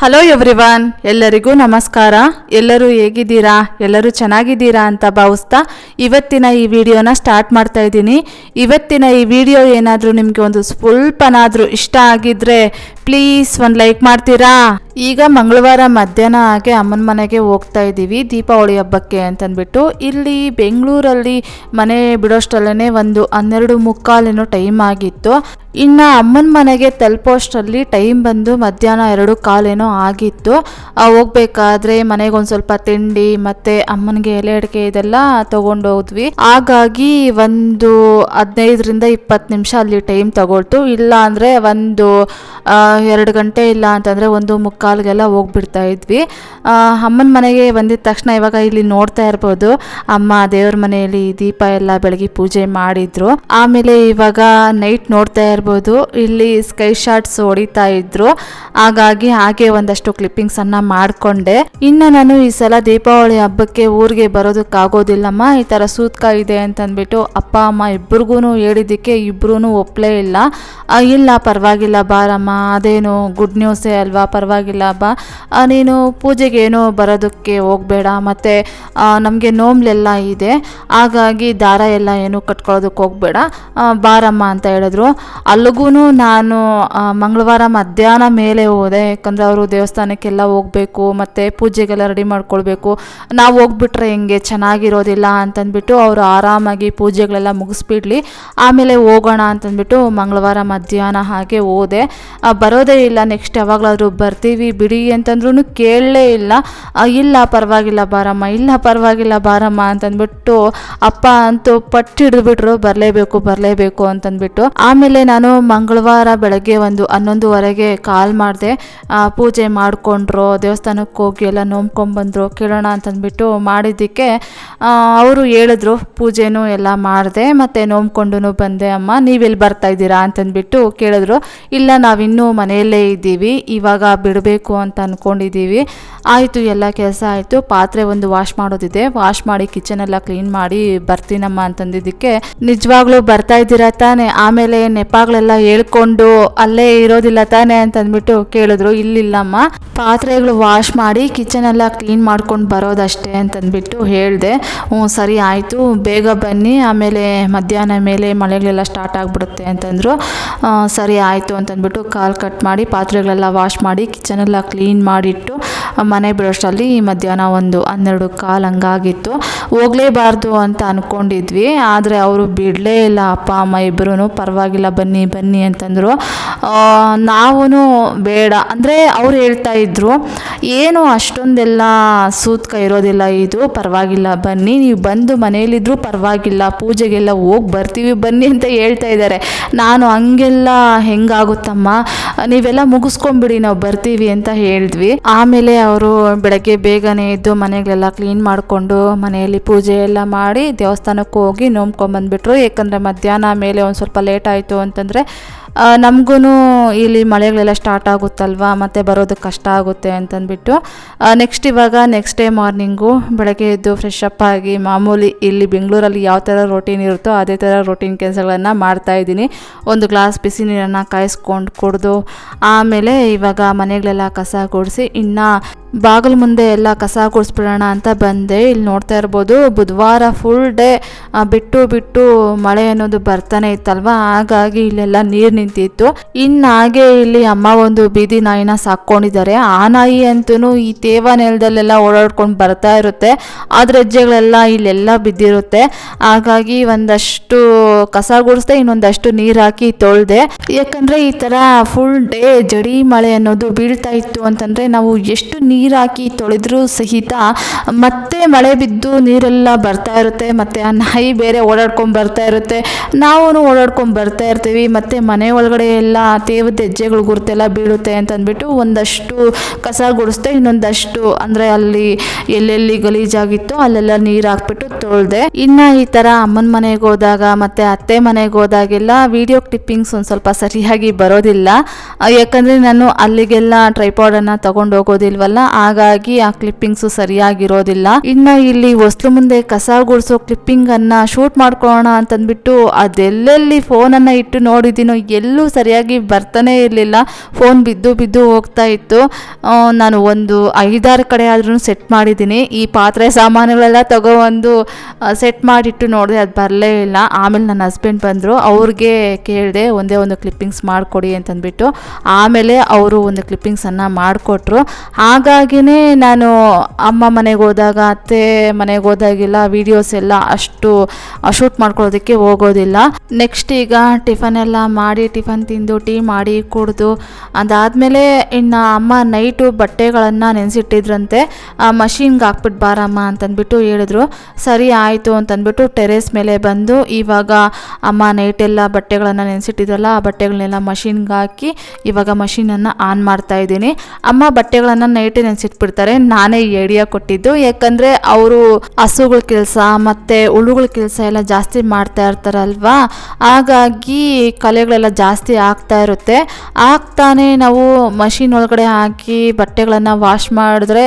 Hello everyone ಎಲ್ಲರಿಗೂ ನಮಸ್ಕಾರ. ಎಲ್ಲರೂ ಹೇಗಿದ್ದೀರಾ? ಎಲ್ಲರೂ ಚೆನ್ನಾಗಿದ್ದೀರಾ ಅಂತ ಭಾವಿಸ್ತಾ ಇವತ್ತಿನ ಈ ವಿಡಿಯೋನ ಸ್ಟಾರ್ಟ್ ಮಾಡ್ತಾ ಇದ್ದೀನಿ. ಇವತ್ತಿನ ಈ ವಿಡಿಯೋ ಏನಾದರೂ ನಿಮಗೆ ಒಂದು ಸ್ವಲ್ಪನಾದರೂ ಇಷ್ಟ ಆಗಿದ್ರೆ ಪ್ಲೀಸ್ ಒಂದು ಲೈಕ್ ಮಾಡ್ತೀರಾ? ಈಗ ಮಂಗಳವಾರ ಮಧ್ಯಾಹ್ನ ಹಾಗೆ ಅಮ್ಮನ ಮನೆಗೆ ಹೋಗ್ತಾ ಇದ್ದೀವಿ, ದೀಪಾವಳಿ ಹಬ್ಬಕ್ಕೆ ಅಂತಂದ್ಬಿಟ್ಟು. ಇಲ್ಲಿ ಬೆಂಗಳೂರಲ್ಲಿ ಮನೆ ಬಿಡೋಷ್ಟರಲ್ಲೇ ಒಂದು ಹನ್ನೆರಡು ಮುಕ್ಕಾಲೇನೋ ಟೈಮ್ ಆಗಿತ್ತು. ಇನ್ನು ಅಮ್ಮನ ಮನೆಗೆ ತಲುಪೋಷ್ಟರಲ್ಲಿ ಟೈಮ್ ಬಂದು ಮಧ್ಯಾಹ್ನ ಎರಡು ಕಾಲೇನೋ ಆಗಿತ್ತು. ಹೋಗ್ಬೇಕಾದ್ರೆ ಮನೆಗೆ ಒಂದು ಸ್ವಲ್ಪ ತಿಂಡಿ ಮತ್ತು ಅಮ್ಮನಿಗೆ ಎಲೆ ಅಡಿಕೆ ಇದೆಲ್ಲ ತಗೊಂಡು ಹೋದ್ವಿ. ಹಾಗಾಗಿ ಒಂದು ಹದಿನೈದರಿಂದ ಇಪ್ಪತ್ತು ನಿಮಿಷ ಅಲ್ಲಿ ಟೈಮ್ ತಗೊಳ್ತು. ಇಲ್ಲ ಅಂದರೆ ಒಂದು ಎರಡು ಗಂಟೆ ಇಲ್ಲ ಅಂತಂದರೆ ಒಂದು ಮುಕ್ಕಾಲ್ಗೆಲ್ಲ ಹೋಗ್ಬಿಡ್ತಾ ಇದ್ವಿ. ಅಮ್ಮನ ಮನೆಗೆ ಬಂದಿದ ತಕ್ಷಣ ಇವಾಗ ಇಲ್ಲಿ ನೋಡ್ತಾ ಇರ್ಬೋದು. ಅಮ್ಮ ದೇವ್ರ ಮನೆಯಲ್ಲಿ ದೀಪ ಎಲ್ಲ ಬೆಳಗ್ಗೆ ಪೂಜೆ ಮಾಡಿದ್ರು. ಆಮೇಲೆ ಇವಾಗ ನೈಟ್ ನೋಡ್ತಾ ಇರ್ಬೋದು. ಇಲ್ಲಿ ಸ್ಕೈ ಶಾಟ್ಸ್ ಹೊಡಿತಾ ಇದ್ರು. ಹಾಗಾಗಿ ಹಾಗೆ ಒಂದಷ್ಟು ಕ್ಲಿಪ್ಪಿಂಗ್ಸ್ ಅನ್ನ ಮಾಡ್ಕೊಂಡೆ. ಇನ್ನು ನಾನು ಈ ಸಲ ದೀಪಾವಳಿ ಹಬ್ಬಕ್ಕೆ ಊರಿಗೆ ಬರೋದಕ್ಕಾಗೋದಿಲ್ಲಮ್ಮ. ಈ ತರ ಸೂತ್ಕ ಇದೆ ಅಂತಂದ್ಬಿಟ್ಟು ಅಪ್ಪ, ಅಮ್ಮ ಇಬ್ರಿಗೂ ಹೇಳಿದ್ದಕ್ಕೆ ಇಬ್ರು ಒಪ್ಪಲೇ ಇಲ್ಲ. ಇಲ್ಲ ಪರವಾಗಿಲ್ಲ ಬಾರಮ್ಮ. ಅದೇನು ಗುಡ್ ನ್ಯೂಸೇ ಅಲ್ವಾ? ಪರವಾಗಿಲ್ಲ. ಆ, ನೀನು ಪೂಜೆಗೆ ಏನೋ ಬರೋದಕ್ಕೆ ಹೋಗಬೇಡ ಮತ್ತು ನಮಗೆ ನೋಮ್ಲೆಲ್ಲ ಇದೆ. ಹಾಗಾಗಿ ದಾರ ಎಲ್ಲ ಏನು ಕಟ್ಕೊಳ್ಳೋದಕ್ಕೆ ಹೋಗಬೇಡ. ಬಾರಮ್ಮ ಅಂತ ಹೇಳಿದ್ರು. ಅಲ್ಲಿಗೂ ನಾನು ಮಂಗಳವಾರ ಮಧ್ಯಾಹ್ನ ಮೇಲೆ ಹೋದೆ. ಯಾಕಂದರೆ ಅವರು ದೇವಸ್ಥಾನಕ್ಕೆಲ್ಲ ಹೋಗಬೇಕು ಮತ್ತು ಪೂಜೆಗೆಲ್ಲ ರೆಡಿ ಮಾಡ್ಕೊಳ್ಬೇಕು. ನಾವು ಹೋಗ್ಬಿಟ್ರೆ ಹೆಂಗೆ ಚೆನ್ನಾಗಿರೋದಿಲ್ಲ ಅಂತಂದ್ಬಿಟ್ಟು ಅವರು ಆರಾಮಾಗಿ ಪೂಜೆಗಳೆಲ್ಲ ಮುಗಿಸ್ಬಿಡ್ಲಿ. ಆಮೇಲೆ ಹೋಗೋಣ ಅಂತಂದ್ಬಿಟ್ಟು ಮಂಗಳವಾರ ಮಧ್ಯಾಹ್ನ ಹಾಗೆ ಹೋದೆ. ಬರೋದೇ ಇಲ್ಲ ನೆಕ್ಸ್ಟ್ ಯಾವಾಗಲಾದರೂ ಬರ್ತೀವಿ. ಬಿಡಿ ಅಂತಂದ್ರೂ ಕೇಳಲೇ ಇಲ್ಲ. ಇಲ್ಲ ಪರವಾಗಿಲ್ಲ ಬಾರಮ್ಮ, ಇಲ್ಲ ಪರವಾಗಿಲ್ಲ ಬಾರಮ್ಮ ಅಂತಂದ್ಬಿಟ್ಟು ಅಪ್ಪ ಅಂತೂ ಪಟ್ಟು ಹಿಡಿದ್ಬಿಟ್ರು ಬರಲೇಬೇಕು ಬರಲೇಬೇಕು ಅಂತಂದ್ಬಿಟ್ಟು. ಆಮೇಲೆ ನಾನು ಮಂಗಳವಾರ ಬೆಳಗ್ಗೆ ಒಂದು ಹನ್ನೊಂದುವರೆಗೆ ಕಾಲ್ ಮಾಡಿದೆ. ಪೂಜೆ ಮಾಡಿಕೊಂಡ್ರು, ದೇವಸ್ಥಾನಕ್ಕೆ ಹೋಗಿ ಎಲ್ಲ ನೋಂಬ್ಕೊಂಡ್ಬಂದ್ರು ಕೇಳೋಣ ಅಂತಂದ್ಬಿಟ್ಟು ಮಾಡಿದ್ದಕ್ಕೆ ಅವರು ಹೇಳಿದ್ರು ಪೂಜೆನೂ ಎಲ್ಲ ಮಾಡಿದೆ, ಮತ್ತು ನೋಮ್ಕೊಂಡು ಬಂದೆ, ಅಮ್ಮ, ನೀವೆಲ್ಲಿ ಬರ್ತಾ ಇದ್ದೀರಾ ಅಂತಂದ್ಬಿಟ್ಟು ಕೇಳಿದ್ರು. ಇಲ್ಲ, ನಾವಿನ್ನೂ ಮನೆಯಲ್ಲೇ ಇದ್ದೀವಿ, ಇವಾಗ ಬಿಡಬೇಕು ಅಂತ ಅಂದ್ಕೊಂಡಿದ್ದೀವಿ ಆಯಿತು, ಎಲ್ಲ ಕೆಲಸ ಆಯಿತು. ಪಾತ್ರೆ ಒಂದು ವಾಶ್ ಮಾಡೋದಿದೆ. ವಾಶ್ ಮಾಡಿ ಕಿಚನ್ ಎಲ್ಲ ಕ್ಲೀನ್ ಮಾಡಿ ಬರ್ತೀನಮ್ಮ ಅಂತಂದಿದ್ದಕ್ಕೆ. ನಿಜವಾಗ್ಲೂ ಬರ್ತಾ ಇದ್ದೀರಾ ತಾನೇ? ಆಮೇಲೆ ನೆಪಾಗಳೆಲ್ಲ ಹೇಳ್ಕೊಂಡು ಅಲ್ಲೇ ಇರೋದಿಲ್ಲ ತಾನೇ ಅಂತಂದ್ಬಿಟ್ಟು ಕೇಳಿದ್ರು. ಇಲ್ಲಿಲ್ಲಮ್ಮ. ಪಾತ್ರೆಗಳು ವಾಶ್ ಮಾಡಿ ಕಿಚನ್ ಎಲ್ಲ ಕ್ಲೀನ್ ಮಾಡ್ಕೊಂಡು ಬರೋದಷ್ಟೇ ಅಂತಂದ್ಬಿಟ್ಟು ಹೇಳಿದೆ. ಹ್ಞೂ, ಸರಿ ಆಯಿತು. ಬೇಗ ಬನ್ನಿ. ಆಮೇಲೆ ಮಧ್ಯಾಹ್ನ ಮೇಲೆ ಮಳೆಗಳೆಲ್ಲ ಸ್ಟಾರ್ಟ್ ಆಗಿಬಿಡುತ್ತೆ ಅಂತಂದರು. ಸರಿ ಆಯಿತು ಅಂತಂದ್ಬಿಟ್ಟು ಕಾಲು ಕಟ್ ಮಾಡಿ ಪಾತ್ರೆಗಳೆಲ್ಲ ವಾಶ್ ಮಾಡಿ ಕಿಚನೆಲ್ಲ ಕ್ಲೀನ್ ಮಾಡಿಟ್ಟು ಮನೆ ಬಿಡೋಷ್ಟರಲ್ಲಿ ಮಧ್ಯಾಹ್ನ ಒಂದು ಹನ್ನೆರಡು ಕಾಲ್ ಹಂಗಾಗಿತ್ತು. ಹೋಗಲೇಬಾರ್ದು ಅಂತ ಅಂದ್ಕೊಂಡಿದ್ವಿ ಆದರೆ ಅವರು ಬಿಡಲೇ ಇಲ್ಲ, ಅಪ್ಪ, ಅಮ್ಮ ಇಬ್ಬರೂ ಪರವಾಗಿಲ್ಲ, ಬನ್ನಿ ಬನ್ನಿ ಅಂತಂದರು. ನಾವೂ ಬೇಡ. ಅಂದರೆ ಅವ್ರು ಹೇಳ್ತಾ ಇದ್ರು, ಏನು ಅಷ್ಟೊಂದೆಲ್ಲ ಸೂತ್ಕ ಇರೋದಿಲ್ಲ, ಇದು ಪರವಾಗಿಲ್ಲ, ಬನ್ನಿ, ನೀವು ಬಂದು ಮನೆಯಲ್ಲಿದ್ದರೂ ಪರವಾಗಿಲ್ಲ, ಪೂಜೆಗೆಲ್ಲ ಹೋಗಿ ಬರ್ತೀವಿ, ಬನ್ನಿ ಅಂತ ಹೇಳ್ತಾ ಇದ್ದಾರೆ. ನಾನು, ಹಂಗೆಲ್ಲ ಹೆಂಗಾಗುತ್ತಮ್ಮ? ನೀವೆಲ್ಲ ಮುಗಿಸ್ಕೊಂಬಿಡಿ, ನಾವು ಬರ್ತೀವಿ ಅಂತ ಹೇಳಿದ್ವಿ. ಆಮೇಲೆ ಅವರು ಬೆಳಗ್ಗೆ ಬೇಗನೆ ಎದ್ದು ಮನೆಗಳೆಲ್ಲ ಕ್ಲೀನ್ ಮಾಡಿಕೊಂಡು ಮನೆಯಲ್ಲಿ ಪೂಜೆ ಎಲ್ಲ ಮಾಡಿ ದೇವಸ್ಥಾನಕ್ಕೆ ಹೋಗಿ ನೋಮ್ಕೊಂಬಂದ್ಬಿಟ್ರು ಏಕೆಂದರೆ ಮಧ್ಯಾಹ್ನ ಮೇಲೆ ಒಂದು ಸ್ವಲ್ಪ ಲೇಟ್ ಆಯಿತು ಅಂತಂದರೆ ನಮಗೂ ಇಲ್ಲಿ ಮಳೆಗಳೆಲ್ಲ ಸ್ಟಾರ್ಟ್ ಆಗುತ್ತಲ್ವ? ಮತ್ತು ಬರೋದಕ್ಕೆ ಕಷ್ಟ ಆಗುತ್ತೆ ಅಂತಂದ್ಬಿಟ್ಟು ನೆಕ್ಸ್ಟ್ ಇವಾಗ ನೆಕ್ಸ್ಟ್ ಡೇ ಮಾರ್ನಿಂಗು ಬೆಳಗ್ಗೆ ಎದ್ದು ಫ್ರೆಶ್ ಅಪ್ ಆಗಿ ಮಾಮೂಲಿ ಇಲ್ಲಿ ಬೆಂಗಳೂರಲ್ಲಿ ಯಾವ ಥರ ರೊಟೀನ್ ಇರುತ್ತೋ ಅದೇ ಥರ ರೊಟೀನ್ ಕೆಲಸಗಳನ್ನು ಮಾಡ್ತಾಯಿದ್ದೀನಿ ಒಂದು ಗ್ಲಾಸ್ ಬಿಸಿ ನೀರನ್ನು ಕಾಯಿಸ್ಕೊಂಡು ಕುಡಿದು, ಆಮೇಲೆ ಇವಾಗ ಮನೆಗಳೆಲ್ಲ ಕಸ ಗುಡಿಸಿ, ಇನ್ನು ಬಾಗಿಲು ಮುಂದೆ ಎಲ್ಲ ಕಸ ಗುಡಿಸ್ಬಿಡೋಣ ಅಂತ ಬಂದೆ. ಇಲ್ಲಿ ನೋಡ್ತಾ ಇರ್ಬೋದು, ಬುಧವಾರ ಫುಲ್ ಡೇ ಬಿಟ್ಟು ಬಿಟ್ಟು ಮಳೆ ಅನ್ನೋದು ಬರ್ತಾನೆ ಇತ್ತಲ್ವಾ? ಹಾಗಾಗಿ ಇಲ್ಲೆಲ್ಲ ನೀರು ನಿಂತಿತ್ತು. ಇನ್ನು ಹಾಗೆ ಇಲ್ಲಿ ಅಮ್ಮ ಒಂದು ಬೀದಿ ನಾಯಿನ ಸಾಕೊಂಡಿದ್ದಾರೆ ಆ ನಾಯಿ ಅಂತೂ ಈ ತೇವ ನೆಲದಲ್ಲೆಲ್ಲ ಓಡಾಡ್ಕೊಂಡು ಬರ್ತಾ ಇರುತ್ತೆ. ಅದ್ರ ಹೆಜ್ಜೆಗಳೆಲ್ಲ ಇಲ್ಲೆಲ್ಲ ಬಿದ್ದಿರುತ್ತೆ. ಹಾಗಾಗಿ ಒಂದಷ್ಟು ಕಸ ಗುಡಿಸ್ದೆ, ಇನ್ನೊಂದಷ್ಟು ನೀರು ಹಾಕಿ ತೊಳ್ದೆ. ಯಾಕಂದರೆ ಈ ಥರ ಫುಲ್ ಡೇ ಜಡಿ ಮಳೆ ಅನ್ನೋದು ಬೀಳ್ತಾ ಇತ್ತು ಅಂತಂದರೆ ನಾವು ಎಷ್ಟು ನೀರು ಹಾಕಿ ತೊಳೆದ್ರೂ ಸಹಿತ ಮತ್ತೆ ಮಳೆ ಬಿದ್ದು ನೀರೆಲ್ಲ ಬರ್ತಾ ಇರುತ್ತೆ, ಮತ್ತು ಆ ನಾಯಿ ಬೇರೆ ಓಡಾಡ್ಕೊಂಡು ಬರ್ತಾ ಇರುತ್ತೆ. ನಾವು ಓಡಾಡ್ಕೊಂಡು ಬರ್ತಾ ಇರ್ತೀವಿ, ಮತ್ತು ಮನೆ ಒಳಗಡೆ ಎಲ್ಲ ತೇವದ ಹೆಜ್ಜೆಗಳು ಗುರುತೆಲ್ಲ ಬೀಳುತ್ತೆ ಅಂತಂದ್ಬಿಟ್ಟು ಒಂದಷ್ಟು ಕಸ ಗುಡಿಸ್ದೆ, ಇನ್ನೊಂದಷ್ಟು ಅಂದರೆ ಅಲ್ಲಿ ಎಲ್ಲೆಲ್ಲಿ ಗಲೀಜಾಗಿತ್ತು ಅಲ್ಲೆಲ್ಲ ನೀರು ಹಾಕ್ಬಿಟ್ಟು ತೊಳ್ದೆ. ಇನ್ನು ಈ ಥರ ಅಮ್ಮನ ಮನೆಗೆ ಹೋದಾಗ ಮತ್ತು ಅತ್ತೆ ಮನೆಗೆ ಹೋದಾಗೆಲ್ಲ ವಿಡಿಯೋ ಕ್ಲಿಪ್ಪಿಂಗ್ಸ್ ಒಂದು ಸ್ವಲ್ಪ ಸರಿಯಾಗಿ ಬರೋದಿಲ್ಲ. ಯಾಕಂದರೆ ನಾನು ಅಲ್ಲಿಗೆಲ್ಲ ಟ್ರೈಪಾಡನ್ನು ತಗೊಂಡು ಹೋಗೋದಿಲ್ವಲ್ಲ ಹಾಗಾಗಿ ಆ ಕ್ಲಿಪ್ಪಿಂಗ್ಸ್ ಸರಿಯಾಗಿರೋದಿಲ್ಲ. ಇನ್ನು ಇಲ್ಲಿ ವಸ್ತು ಮುಂದೆ ಕಸ ಗುಡಿಸೋ ಕ್ಲಿಪ್ಪಿಂಗ್ ಅನ್ನ ಶೂಟ್ ಮಾಡ್ಕೊಳ್ಳೋಣ ಅಂತಂದ್ಬಿಟ್ಟು ಅದೆಲ್ಲೆಲ್ಲಿ ಫೋನನ್ನು ಇಟ್ಟು ನೋಡಿದ್ದೀನೋ ಎಲ್ಲೂ ಸರಿಯಾಗಿ ಬರ್ತಾನೆ ಇರಲಿಲ್ಲ. ಫೋನ್ ಬಿದ್ದು ಬಿದ್ದು ಹೋಗ್ತಾ ಇತ್ತು. ನಾನು ಒಂದು ಐದಾರು ಕಡೆ ಆದ್ರೂ ಸೆಟ್ ಮಾಡಿದ್ದೀನಿ. ಈ ಪಾತ್ರೆ ಸಾಮಾನುಗಳೆಲ್ಲ ತಗೋ ಒಂದು ಸೆಟ್ ಮಾಡಿಟ್ಟು ನೋಡಿದೆ ಅದು ಬರಲೇ ಇಲ್ಲ. ಆಮೇಲೆ ನನ್ನ ಹಸ್ಬೆಂಡ್ ಬಂದರು. ಅವ್ರಿಗೆ ಕೇಳಿದೆ ಒಂದೇ ಒಂದು ಕ್ಲಿಪ್ಪಿಂಗ್ಸ್ ಮಾಡಿಕೊಡಿ ಅಂತಂದ್ಬಿಟ್ಟು. ಆಮೇಲೆ ಅವರು ಒಂದು ಕ್ಲಿಪ್ಪಿಂಗ್ಸನ್ನು ಮಾಡಿಕೊಟ್ರು. ಹಾಗಾಗಿನೇ ನಾನು ಅಮ್ಮ ಮನೆಗೆ ಹೋದಾಗ, ಅತ್ತೆ ಮನೆಗೆ ಹೋದಾಗೆಲ್ಲ ವೀಡಿಯೋಸ್ ಎಲ್ಲ ಅಷ್ಟು ಶೂಟ್ ಮಾಡ್ಕೊಳ್ಳೋದಕ್ಕೆ ಹೋಗೋದಿಲ್ಲ. ನೆಕ್ಸ್ಟ್ ಈಗ ಟಿಫನ್ ಎಲ್ಲ ಮಾಡಿ ಟಿಫನ್ ತಿಂದು ಟೀ ಮಾಡಿ ಕುಡಿದು, ಅದಾದಮೇಲೆ ಇನ್ನು ಅಮ್ಮ ನೈಟು ಬಟ್ಟೆಗಳನ್ನು ನೆನೆಸಿಟ್ಟಿದ್ರಂತೆ. ಮಷೀನ್ಗೆ ಹಾಕ್ಬಿಟ್ಟು ಬಾರಮ್ಮ ಅಂತಂದ್ಬಿಟ್ಟು ಹೇಳಿದ್ರು. ಸರಿ ಆಯಿತು ಅಂತಂದ್ಬಿಟ್ಟು ಟೆರೇಸ್ ಮೇಲೆ ಬಂದು ಇವಾಗ ಅಮ್ಮ ನೈಟೆಲ್ಲ ಬಟ್ಟೆಗಳನ್ನು ನೆನೆಸಿಟ್ಟಿದ್ರಲ್ಲ, ಆ ಬಟ್ಟೆಗಳನ್ನೆಲ್ಲ ಮಷೀನ್ಗೆ ಹಾಕಿ ಇವಾಗ ಮಷೀನನ್ನು ಆನ್ ಮಾಡ್ತಾ ಇದ್ದೀನಿ. ಅಮ್ಮ ಬಟ್ಟೆಗಳನ್ನು ನೈಟೇ ನೆನೆಸಿಟ್ಬಿಡ್ತಾರೆ. ನಾನೇ ಈ ಐಡಿಯಾ ಕೊಟ್ಟಿದ್ದು. ಯಾಕಂದರೆ ಅವರು ಹಸುಗಳ ಕೆಲಸ ಮತ್ತು ಹುಳುಗಳ ಕೆಲಸ ಎಲ್ಲ ಜಾಸ್ತಿ ಮಾಡ್ತಾ ಇರ್ತಾರಲ್ವಾ? ಹಾಗಾಗಿ ಕಲೆಗಳೆಲ್ಲ ಜಾಸ್ತಿ ಆಗ್ತಾ ಇರುತ್ತೆ. ಆಗ್ತಾನೆ ನಾವು ಮಷಿನ್ ಒಳಗಡೆ ಹಾಕಿ ಬಟ್ಟೆಗಳನ್ನು ವಾಶ್ ಮಾಡಿದ್ರೆ